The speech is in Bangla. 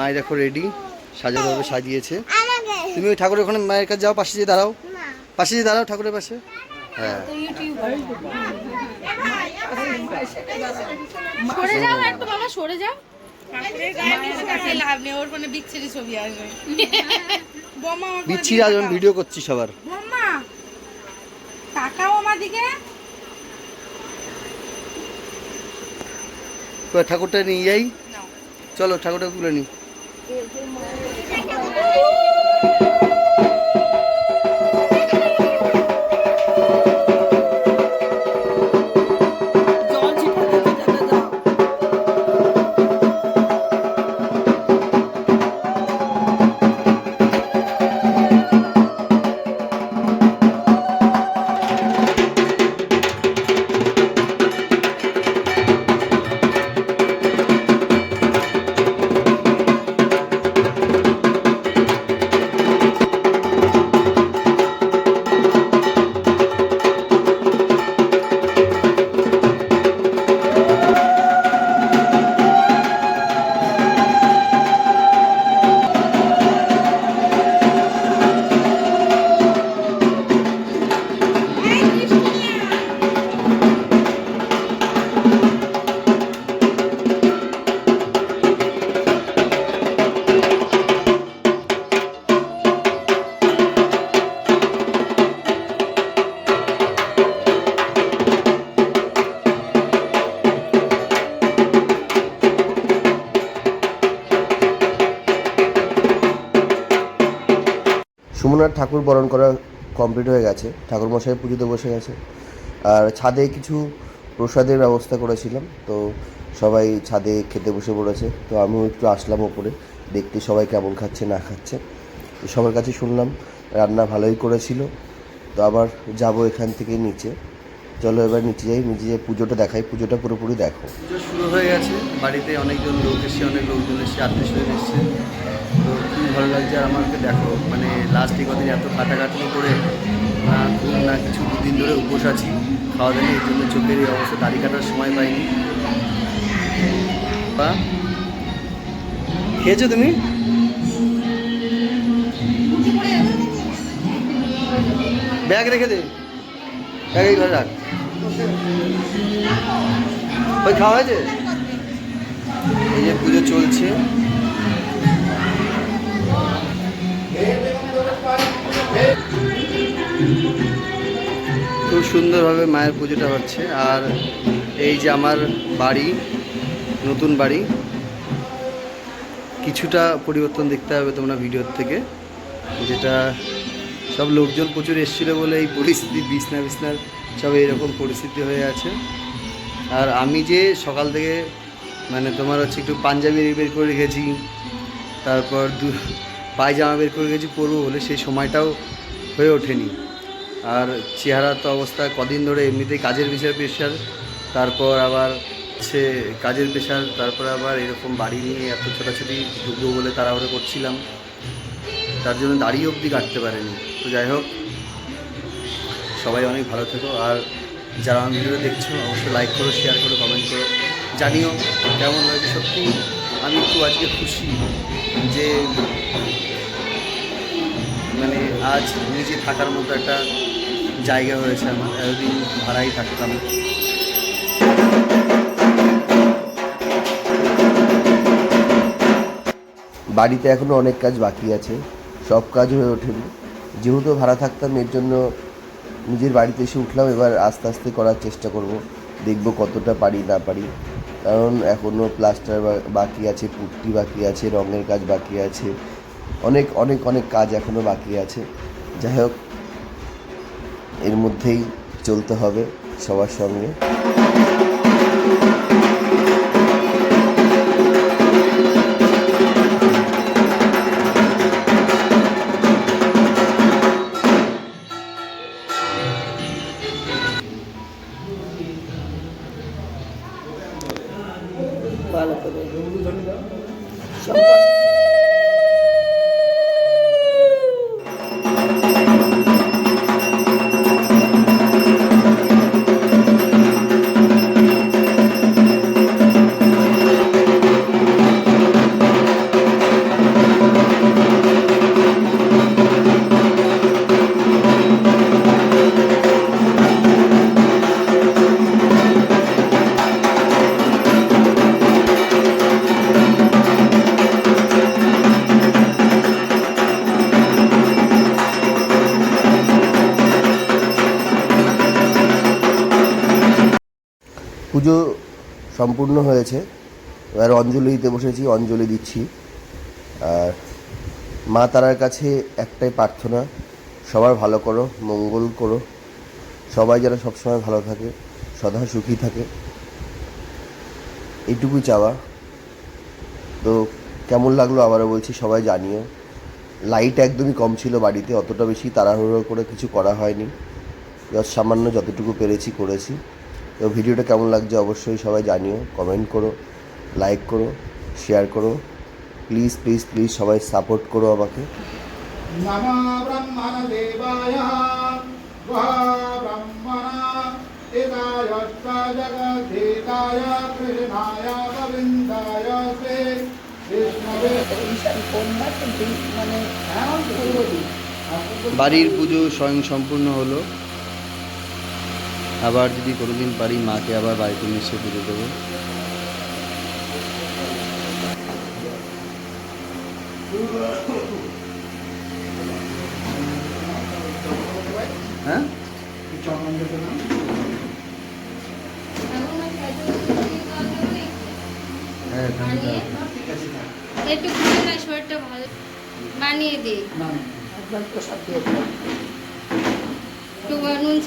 মা এই দেখো রেডি সাজানোভাবে সাজিয়েছে। তুমি ওই ঠাকুরের ওখানে মায়ের কাছে যাও পাশে যেয়ে দাঁড়াও। পাশে যেয়ে দাঁড়াও ঠাকুরের পাশে। হ্যাঁ। সরে যাও একটু বাবা সরে যাও। কাছে লাভ নেই ওর বিচ্ছিরি ছবি আসবে। বোমা আমার কোনো বিচ্ছি দিকে আজ আমি তাকাও। ভিডিও করছি সবার। বোমা তাকাও আমার দিকে। ঠাকুরটা নিয়ে যাই। চলো ঠাকুরটা তুলে নিই 哎，对。ঠাকুর বরণ করা কমপ্লিট হয়ে গেছে। ঠাকুর মশাই পুজোতে বসে গেছে। আর ছাদে কিছু প্রসাদের ব্যবস্থা করেছিলাম, তো সবাই ছাদে খেতে বসে পড়েছে। তো আমিও একটু আসলাম ওপরে, দেখতে সবাই কেমন খাচ্ছে, না খাচ্ছে। সবার কাছে শুনলাম, রান্না ভালোই করেছিল। তো আবার যাব এখান থেকে নিচে। চলো এবার নিচে যাই নিচে যাই পুজোটা দেখাই। পুজোটা পুরোপুরি দেখো। পুজো শুরু হয়ে গেছে। বাড়িতে অনেকজন লোক এসে অনেক লোকজন এসে আত্মীয় এসছে। ভালো লাগছে আর আমাকে দেখো মানে লাস্টে কদিন এত খাটাখাটনি করে, না ঘুম না কিছু দুদিন ধরে উপোস আছি, খাওয়া দাওয়া এই জন্য চোখের এই অবস্থা, দাড়ি কাটার সময় পাইনি। বা, খেয়েছো তুমি? ব্যাগ রেখে দে, ব্যাগ এই ঘরে রাখ। ওই খাওয়া হয়েছে? এই যে পুজো চলছে। সুন্দরভাবে মায়ের পুজোটা হচ্ছে। আর এই যে আমার বাড়ি, নতুন বাড়ি, কিছুটা পরিবর্তন দেখতে হবে তোমরা ভিডিওর থেকে। যেটা সব লোকজন প্রচুর এসেছিল বলে এই পরিস্থিতি, বিছনা বিছনার সব এরকম পরিস্থিতি হয়ে আছে। আর আমি যে সকাল থেকে মানে তোমার হচ্ছে একটু পাঞ্জাবি বের করে রেখেছি, তারপর দু পায়জামা বের করে রেখেছি পরবো বলে, সেই সময়টাও হয়ে ওঠেনি। আর চেহারার তো অবস্থা কদিন ধরে এমনিতেই কাজের বিষয় প্রেশার তারপর আবার হচ্ছে কাজের প্রেশার তারপর আবার এরকম বাড়ি নিয়ে এত ছোটাছুটি ঢুকবো বলে তাড়াহুড়ো করছিলাম। তার জন্য দাড়ি অবধি কাটতে পারেনি। তো যাই হোক, সবাই অনেক ভালো থেকো। আর যারা আমার ভিডিও দেখছ, অবশ্যই লাইক করো শেয়ার করো কমেন্ট করো। জানিও কেমন হয়েছে সত্যি। আমি একটু আজকে খুশি যে মানে আজ নিজে থাকার মতো একটা জায়গা হয়েছে আমার, এতদিন ভাড়াই থাকতাম। বাড়িতে এখনও অনেক কাজ বাকি আছে, সব কাজ হয়ে ওঠেনি। যেহেতু ভাড়া থাকতাম, এর জন্য নিজের বাড়িতে এসে উঠলাম, এবার আস্তে আস্তে করার চেষ্টা করব, দেখব কতটা পারি, না পারি। কারণ এখনও প্লাস্টার বাকি আছে, পুট্টি বাকি আছে, রঙের কাজ বাকি আছে। অনেক অনেক অনেক কাজ এখনও বাকি আছে। যাই হোক এর মধ্যেই চলতে হবে সবার সঙ্গে। ভালো করে। পুজো সম্পূর্ণ হয়েছে। এবার অঞ্জলি দিতে বসেছি, অঞ্জলি দিচ্ছি। আর মা তারার কাছে একটাই প্রার্থনা, সবার ভালো করো, মঙ্গল করো। সবাই যেন সবসময় ভালো থাকে, সদা সুখী থাকে। এইটুকুই চাওয়া। তো কেমন লাগল আবারও বলছি, সবাই জানিও। লাইট একদমই কম ছিল বাড়িতে, অতটা বেশি তাড়াহুড়ো করে কিছু করা হয়নি। জাস্ট সামান্য যতটুকু পেরেছি করেছি। তো ভিডিওটা কেমন লাগছে অবশ্যই সবাই জানিও কমেন্ট করো লাইক করো শেয়ার করো। প্লিজ প্লিজ প্লিজ সবাই সাপোর্ট করো আমাকে। বাড়ির পুজো স্বয়ং সম্পূর্ণ হলো। আবার যদি কোনোদিন পারি মাকে আবার বাড়িতে মিশে পুজো দেবো। হ্যাঁ? হ্যাঁ ঠান্ডা একটু ঘুরে না শরীরটা ভালো। বানিয়ে দিই একটু নুন